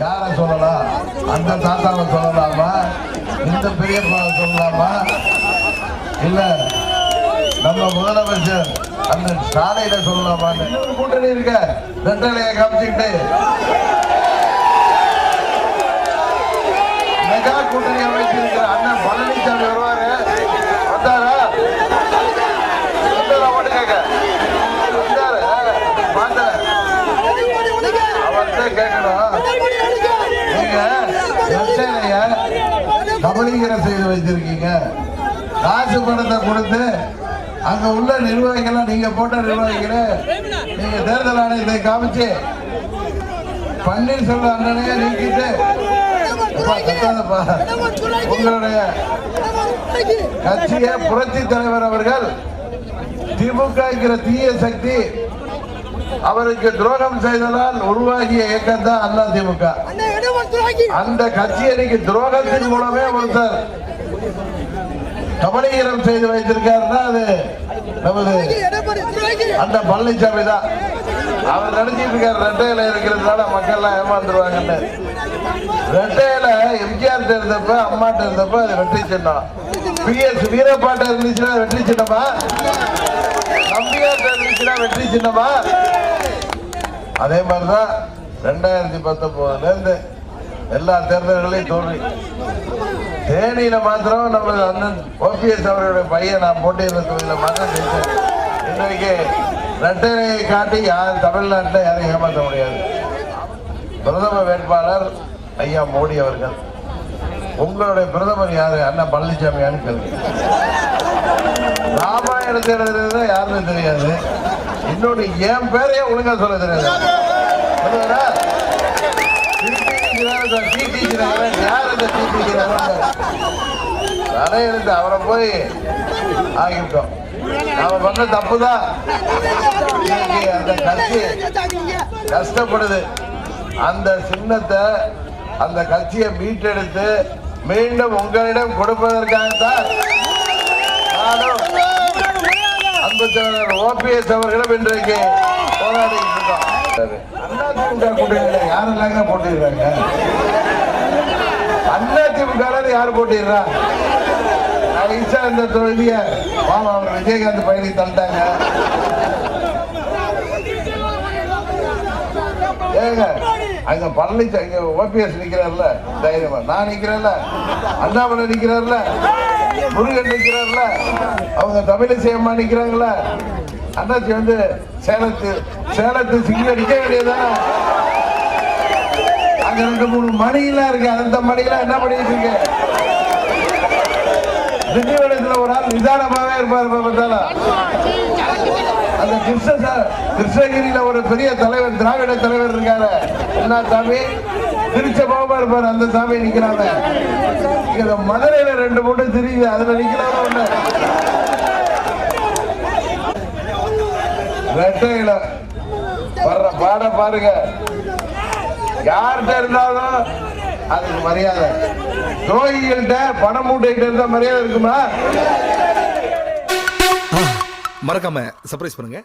அந்த தாத்தாவை சொல்லலாமா? இந்த பெரியப்பாவை சொல்லலாமா? இல்ல நம்ம முதலமைச்சர் அந்த சாலையில சொல்லலாமான்னு. கூட்டணி இருக்க. ரெட்டலையை காமிச்சுக்கிட்டு. மெகா கூட்டணி அமைச்சிருக்கிற கபலீகரம் செய்து வச்சிருக்கீங்க காசு பணத்தை கொடுத்து அங்க உள்ள நிர்வாகிகள் நீங்க போட்ட நிர்வாகிகளை நீங்க தேர்தல் ஆணையத்தை காமிச்சு பன்னீர்செல்வம் அண்ணனையே நீக்கிட்டு உங்களுடைய கட்சிய புரட்சி தலைவர் அவர்கள் திமுக தீய சக்தி அவருக்கு துரோகம் செய்ததால் உருவாகிய இயக்கம் தான் அண்ணா திமுக. அந்த கட்சி இன்னைக்கு துரோகத்தின் மூலமே ஒருத்தர் கபலீகரம் செய்து வைத்திருக்காருன்னா அது நமது அந்த பழனிசாமி தான். அவர் நினைச்சிட்டு இருக்காரு ரெட்டையில இருக்கிறதுனால மக்கள் எல்லாம் ஏமாந்துருவாங்கன்னு. ரெட்டையில எம்ஜிஆர் இருந்தப்ப அம்மாட்ட இருந்தப்ப அது வெற்றி சின்னம். பிஎஸ் வீரப்பாட்ட இருந்துச்சுன்னா வெற்றி சின்னமா? நம்பியாட்ட இருந்துச்சுன்னா வெற்றி சின்னமா? அதே மாதிரிதான் ரெண்டாயிரத்தி பத்தொன்பதுல இருந்து எல்லா தேர்தல்களையும் தோல்வி. தேனியில மாத்திரம் நம்ம அண்ணன் ஓபிஎஸ் அவருடைய பையன் நான் போட்டியிருந்த தொகுதியில மாத்திரம் ஜெயிச்சேன். இன்றைக்கு ரெட்டையை காட்டி யார் தமிழ்நாட்டில் யாரையும் ஏமாற்ற முடியாது. பிரதம வேட்பாளர் ஐயா மோடி அவர்கள். உங்களுடைய பிரதமர் யாரு? அண்ணன் பழனிசாமியான்னு கேள்வி ராமாயணத்தை எழுதுறது யாருன்னு தெரியாது. இன்னொன்று என் பேரையே ஒழுங்கா சொல்ல தெரியாது. சொல்லுவாரா? TT தலையெழுத்து அவரை போய் ஆகிட்டோம் நாம பண்ண தப்பு தான் அந்த கட்சி கஷ்டப்படுது. அந்த சின்னத்தை அந்த கட்சியை மீட்டெடுத்து மீண்டும் உங்களிடம் கொடுப்பதற்காகத்தான் அன்பு தலைவர் ஓபிஎஸ் அவர்களும் இன்றைக்கு போராடிட்டு இருக்கோம் கூட்டணியில யாரெல்லாங்க போட்டிடுறாங்க அதிமுக யார் போட்டிடுறா ஐசா இந்த தொகுதிய பாவம் விஜயகாந்த் பயணி தள்ளிட்டாங்க ஏங்க அங்க பழனிச்சா இங்க ஓபிஎஸ் நிக்கிறார்ல தைரியமா. நான் நிக்கிறேன்ல அண்ணாமலை நிக்கிறார்ல முருகன் நிக்கிறார்ல அவங்க தமிழிசை அம்மா நிக்கிறாங்களா அண்ணாச்சி வந்து சேலத்து சேலத்து சிங்க நிக்க வேண்டியதுதானே? அங்க ரெண்டு மூணு மணிலாம் இருக்கு. அந்த மணிலாம் என்ன பண்ணிட்டு இருக்கு? திண்டிவனத்தில் ஒரு ஆள் நிதானமாகவே இருப்பார் பார்த்தாலும் அந்த கிருஷ்ண சார் கிருஷ்ணகிரியில ஒரு பெரிய தலைவர் திராவிட தலைவர் இருக்காரு. என்ன சாமி? திருச்ச பாவமா இருப்பார் அந்த சாமி நிக்கிறாங்க. இங்க மதுரையில ரெண்டு மூணு தெரியுது அதுல நிக்கிறாங்க ஒண்ணு. ரெட்டையில வர்ற பாட பாருங்க. யார்கிட்ட இருந்தாலும் அதுக்கு மரியாதை. துரோகிகள்கிட்ட பணம் மூட்டைகிட்ட இருந்தா மரியாதை இருக்குமா? மறக்காம சர்ப்ரைஸ் பண்ணுங்க.